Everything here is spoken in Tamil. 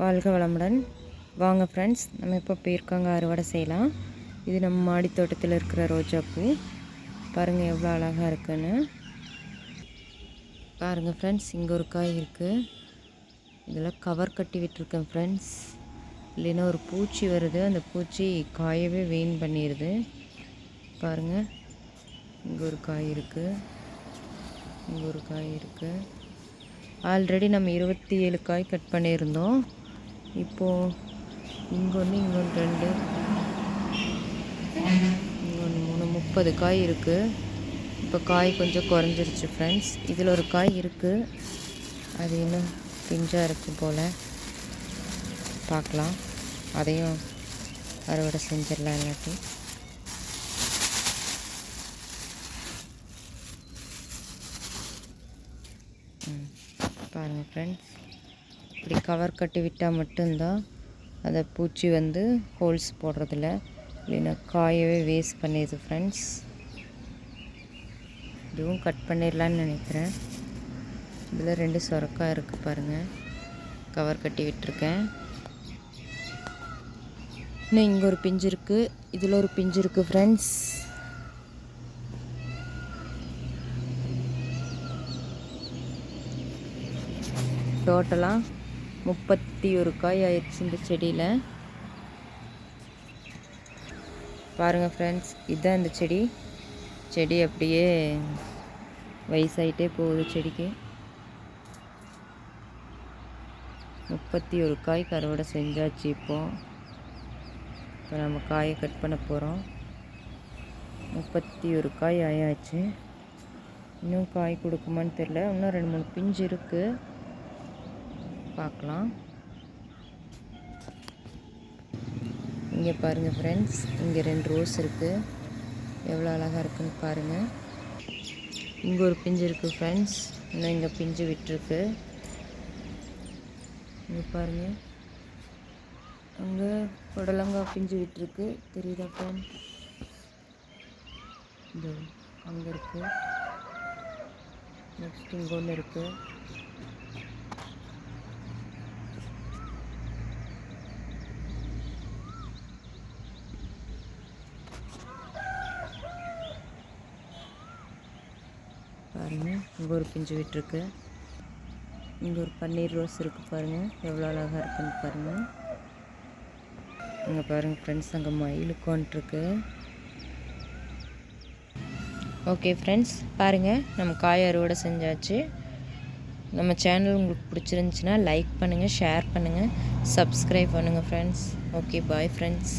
வாழ்க வளமுடன். வாங்க ஃப்ரெண்ட்ஸ் நம்ம இப்போ பீர்க்கங்க அறுவடை செய்யலாம். இது நம்ம மாடி தோட்டத்தில் இருக்கிற ரோஜாப்பூ பாருங்கள் எவ்வளோ அழகாக இருக்குன்னு. பாருங்கள் ஃப்ரெண்ட்ஸ் இங்கே ஒரு காய் இருக்குது இதில் கவர் கட்டி விட்டுருக்கேன் ஃப்ரெண்ட்ஸ் இல்லைன்னா ஒரு பூச்சி வருது அந்த பூச்சி காயவே வீண் பண்ணிடுது பாருங்கள் இங்கே ஒரு காய் இருக்குது இங்கே ஒரு காய் இருக்குது ஆல்ரெடி நம்ம இருபத்தி ஏழு காய் கட் பண்ணியிருந்தோம். இப்போது இங்கே ஒன்று இங்கே ஒன்று ரெண்டு. இங்கே ஒன்று மூணு முப்பது காய் இருக்குது இப்போ காய் கொஞ்சம் குறைஞ்சிருச்சு ஃப்ரெண்ட்ஸ் இதில் ஒரு காய் இருக்குது அது இன்னும் பிஞ்சாக இருக்கும் போல். பார்க்கலாம் அதையும் அறுவடை செஞ்சிடலாம் இல்லாட்டி. ம் பாருங்கள் ஃப்ரெண்ட்ஸ் இப்படி கவர் கட்டி விட்டால் மட்டும்தான் அதை பூச்சி வந்து ஹோல்ஸ் போடுறதில்ல இல்லைன்னா காயவே வேஸ்ட் பண்ணிடுது ஃப்ரெண்ட்ஸ் இதுவும் கட் பண்ணிடலான்னு நினைக்கிறேன். இதில் ரெண்டு சொரக்காய் இருக்குது பாருங்கள் கவர் கட்டி விட்டுருக்கேன். இன்னும் இங்கே ஒரு பிஞ்சு இருக்குது இதில் ஒரு பிஞ்சு இருக்குது ஃப்ரெண்ட்ஸ் டோட்டலாக முப்பத்தி ஒரு காய் ஆயிடுச்சு இந்த செடியில். பாருங்கள் ஃப்ரெண்ட்ஸ் இதுதான் இந்த செடி. செடி அப்படியே வயசாகிட்டே போகுது செடிக்கு. முப்பத்தி ஒரு காய் கருவடை செஞ்சாச்சு இப்போ. இப்போ நம்ம காயை கட் பண்ண போகிறோம் முப்பத்தி ஒரு காய் ஆயாச்சு. இன்னும் காய் கொடுக்குமான்னு தெரில இன்னும் ரெண்டு மூணு பிஞ்சு இருக்குது பார்க்கலாம். இங்கே பாருங்கள் ஃப்ரெண்ட்ஸ் இங்கே ரெண்டு ரோஸ் இருக்குது எவ்வளோ அழகாக இருக்குன்னு பாருங்கள் இங்கே ஒரு பிஞ்சு இருக்குது ஃப்ரெண்ட்ஸ் இன்னும் இங்கே பிஞ்சு விட்டுருக்கு. இங்கே பாருங்கள் அங்கே புடலங்காய் பிஞ்சு விட்டுருக்கு. தெரியுதா ஃப்ரெண்ட் இந்த அங்கே இருக்குது நெக்ஸ்ட் இங்கே ஒன்று இருக்குது பாருங்கள் இங்கே ஒரு பிஞ்சு விட்டுருக்கு இங்கே ஒரு பன்னீர் ரோஸ் இருக்குது பாருங்கள் எவ்வளோ அழகாக இருக்குன்னு பாருங்கள் இங்கே பாருங்கள் ஃப்ரெண்ட்ஸ் அங்கே மயில் உட்காண்ட்ருக்கு ஓகே ஃப்ரெண்ட்ஸ் பாருங்கள் நம்ம காய் அறுவடை செஞ்சாச்சு. நம்ம சேனல் உங்களுக்கு பிடிச்சிருந்துச்சின்னா லைக் பண்ணுங்கள் ஷேர் பண்ணுங்கள் சப்ஸ்கிரைப் பண்ணுங்கள் ஃப்ரெண்ட்ஸ் ஓகே பாய் ஃப்ரெண்ட்ஸ்